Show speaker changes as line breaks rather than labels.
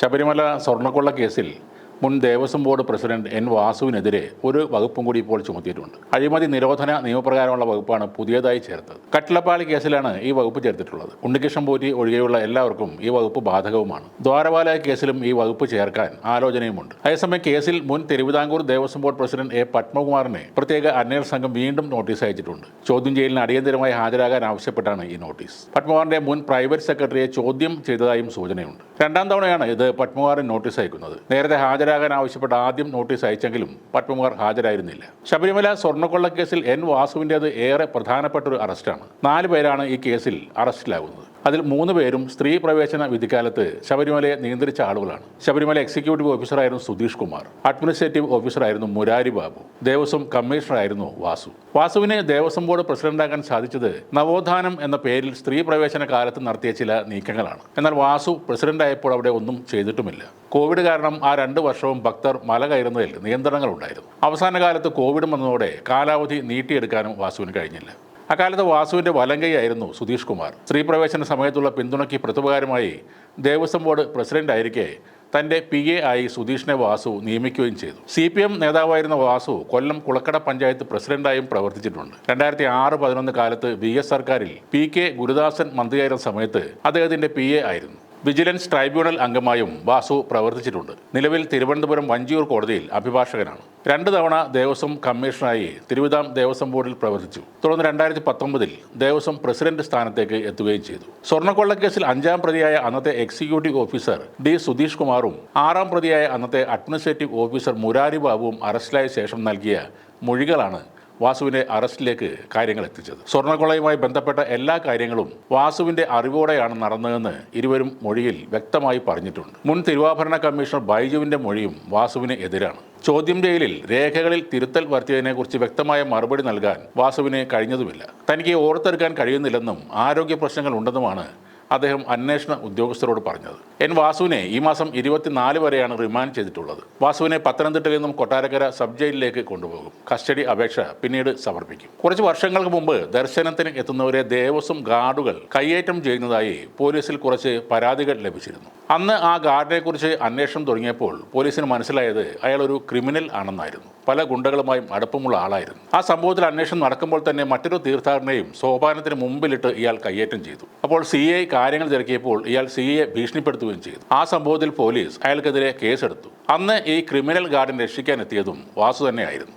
ശബരിമല സ്വർണക്കൊള്ള കേസിൽ മുൻ ദേവസ്വം ബോർഡ് പ്രസിഡന്റ് എൻ വാസുവിനെതിരെ ഒരു വകുപ്പും കൂടി ഇപ്പോൾ ചുമത്തിയിട്ടുണ്ട്. അഴിമതി നിരോധന നിയമപ്രകാരമുള്ള വകുപ്പാണ് പുതിയതായി ചേർത്തത്. കട്ടിലപ്പാളി കേസിലാണ് ഈ വകുപ്പ് ചേർത്തിട്ടുള്ളത്. ഉണ്ണികൃഷ്ണൻ പോറ്റി ഒഴികെയുള്ള എല്ലാവർക്കും ഈ വകുപ്പ് ബാധകവുമാണ്. ദ്വാരപാല കേസിലും ഈ വകുപ്പ് ചേർക്കാൻ ആലോചനയുമുണ്ട്. അതേസമയം കേസിൽ മുൻ Thiruvithamkoor Devaswom board president A പത്മകുമാറിനെ പ്രത്യേക അന്വേഷണ സംഘം വീണ്ടും നോട്ടീസ് അയച്ചിട്ടുണ്ട്. ചോദ്യം ചെയ്യലിന് അടിയന്തരമായി ഹാജരാകാൻ ആവശ്യപ്പെട്ടാണ് ഈ നോട്ടീസ്. പത്മകുമാറിന്റെ മുൻ പ്രൈവറ്റ് സെക്രട്ടറിയെ ചോദ്യം ചെയ്തതായും സൂചനയുണ്ട്. രണ്ടാം തവണയാണ് ഇത് പത്മകുമാറിന് നോട്ടീസ് അയക്കുന്നത്. നേരത്തെ ഹാജരാകാൻ ആവശ്യപ്പെട്ട ആദ്യം നോട്ടീസ് അയച്ചെങ്കിലും പത്മകുമാർ ഹാജരായിരുന്നില്ല. ശബരിമല സ്വർണക്കൊള്ള കേസിൽ എൻ വാസുവിന്റേത് ഏറെ പ്രധാനപ്പെട്ട ഒരു അറസ്റ്റാണ്. നാല് പേരാണ് ഈ കേസിൽ അറസ്റ്റിലാകുന്നത്. അതിൽ മൂന്ന് പേരും സ്ത്രീ പ്രവേശന വിധിക്കാലത്ത് ശബരിമലയെ നിയന്ത്രിച്ച ആളുകളാണ്. ശബരിമല എക്സിക്യൂട്ടീവ് ഓഫീസറായിരുന്നു സുധീഷ് കുമാർ. അഡ്മിനിസ്ട്രേറ്റീവ് ഓഫീസറായിരുന്നു മുരാരി ബാബു. ദേവസ്വം കമ്മീഷണറായിരുന്നു വാസു. വാസുവിനെ ദേവസ്വം ബോർഡ് പ്രസിഡന്റാകാൻ സാധിച്ചത് നവോത്ഥാനം എന്ന പേരിൽ സ്ത്രീ പ്രവേശന കാലത്ത് നടത്തിയ ചില നീക്കങ്ങളാണ്. എന്നാൽ വാസു പ്രസിഡന്റായപ്പോൾ അവിടെ ഒന്നും ചെയ്തിട്ടുമില്ല. കോവിഡ് കാരണം ആ രണ്ട് വർഷവും ഭക്തർ മല കയറുന്നതിൽ നിയന്ത്രണങ്ങളുണ്ടായിരുന്നു. അവസാന കാലത്ത് കോവിഡ് വന്നതോടെ കാലാവധി നീട്ടിയെടുക്കാനും വാസുവിന് കഴിഞ്ഞില്ല. അക്കാലത്ത് വാസുവിന്റെ വലങ്കയായിരുന്നു സുധീഷ് കുമാർ. സ്ത്രീപ്രവേശന സമയത്തുള്ള പിന്തുണയ്ക്ക് പ്രതിപകാരമായി ദേവസ്വം ബോർഡ് പ്രസിഡന്റ് ആയിരിക്കെ തന്റെ പി എ ആയി സുധീഷിനെ വാസു നിയമിക്കുകയും ചെയ്തു. സി പി എം നേതാവായിരുന്ന വാസു കൊല്ലം കുളക്കട പഞ്ചായത്ത് പ്രസിഡന്റായും പ്രവർത്തിച്ചിട്ടുണ്ട്. രണ്ടായിരത്തി ആറ് പതിനൊന്ന് കാലത്ത് വി എസ് സർക്കാരിൽ പി കെ ഗുരുദാസൻ മന്ത്രിയായിരുന്ന സമയത്ത് അദ്ദേഹത്തിന്റെ പി എ ആയിരുന്നു. വിജിലൻസ് ട്രൈബ്യൂണൽ അംഗമായും വാസു പ്രവർത്തിച്ചിട്ടുണ്ട്. നിലവിൽ തിരുവനന്തപുരം വഞ്ചിയൂർ കോടതിയിൽ അഭിഭാഷകനാണ്. രണ്ട് തവണ ദേവസ്വം കമ്മീഷണറായി തിരുവിതാം ദേവസ്വം ബോർഡിൽ പ്രവർത്തിച്ചു. തുടർന്ന് രണ്ടായിരത്തി പത്തൊമ്പതിൽ ദേവസ്വം പ്രസിഡന്റ് സ്ഥാനത്തേക്ക് എത്തുകയും ചെയ്തു. സ്വർണക്കൊള്ളക്കേസിൽ അഞ്ചാം പ്രതിയായ അന്നത്തെ എക്സിക്യൂട്ടീവ് ഓഫീസർ ഡി സുധീഷ് കുമാറും ആറാം പ്രതിയായ അന്നത്തെ അഡ്മിനിസ്ട്രേറ്റീവ് ഓഫീസർ മുരാരി ബാബുവും അറസ്റ്റിലായ ശേഷം നൽകിയ മൊഴികളാണ് വാസുവിന്റെ അറസ്റ്റിലേക്ക് കാര്യങ്ങൾ എത്തിച്ചത്. സ്വർണക്കൊളയുമായി ബന്ധപ്പെട്ട എല്ലാ കാര്യങ്ങളും വാസുവിന്റെ അറിവോടെയാണ് നടന്നതെന്ന് ഇരുവരും മൊഴിയിൽ വ്യക്തമായി പറഞ്ഞിട്ടുണ്ട്. മുൻ തിരുവാഭരണ കമ്മീഷണർ ബൈജുവിന്റെ മൊഴിയും വാസുവിന് എതിരാണ്. ചോദ്യം ചെയ്യലിൽ രേഖകളിൽ തിരുത്തൽ വരുത്തിയതിനെക്കുറിച്ച് വ്യക്തമായ മറുപടി നൽകാൻ വാസുവിന് കഴിഞ്ഞതുമില്ല. തനിക്ക് ഓർത്തെടുക്കാൻ കഴിയുന്നില്ലെന്നും ആരോഗ്യ പ്രശ്നങ്ങൾ ഉണ്ടെന്നുമാണ് അദ്ദേഹം അന്വേഷണ ഉദ്യോഗസ്ഥരോട് പറഞ്ഞത്. എൻ വാസുവിനെ ഈ മാസം ഇരുപത്തിനാല് വരെയാണ് റിമാൻഡ് ചെയ്തിട്ടുള്ളത്. വാസുവിനെ പത്തനംതിട്ടയിൽ നിന്നും കൊട്ടാരക്കര സബ് ജയിലിലേക്ക് കൊണ്ടുപോകും. കസ്റ്റഡി അപേക്ഷ പിന്നീട് സമർപ്പിക്കും. കുറച്ച് വർഷങ്ങൾക്ക് മുമ്പ് ദർശനത്തിന് എത്തുന്നവരെ ദേവസ്വം ഗാർഡുകൾ കയ്യേറ്റം ചെയ്യുന്നതായി പോലീസിൽ കുറച്ച് പരാതികൾ ലഭിച്ചിരുന്നു. അന്ന് ആ ഗാർഡിനെ കുറിച്ച് അന്വേഷണം തുടങ്ങിയപ്പോൾ പോലീസിന് മനസ്സിലായത് അയാൾ ഒരു ക്രിമിനൽ ആണെന്നായിരുന്നു. പല ഗുണ്ടകളുമായും അടുപ്പമുള്ള ആളായിരുന്നു. ആ സംഭവത്തിൽ അന്വേഷണം നടക്കുമ്പോൾ തന്നെ മറ്റൊരു തീർത്ഥാടനയും സോപാനത്തിന് മുമ്പിലിട്ട് ഇയാൾ കയ്യേറ്റം ചെയ്തു. അപ്പോൾ സി ഐ കാര്യങ്ങൾ തിരക്കിയപ്പോൾ ഇയാൾ സി എ ഭീഷണിപ്പെടുത്തുകയും ചെയ്തു. ആ സംഭവത്തിൽ പോലീസ് അയാൾക്കെതിരെ കേസെടുത്തു. അന്ന് ഈ ക്രിമിനൽ ഗാർഡിനെ രക്ഷിക്കാൻ എത്തിയതും വാസു തന്നെയായിരുന്നു.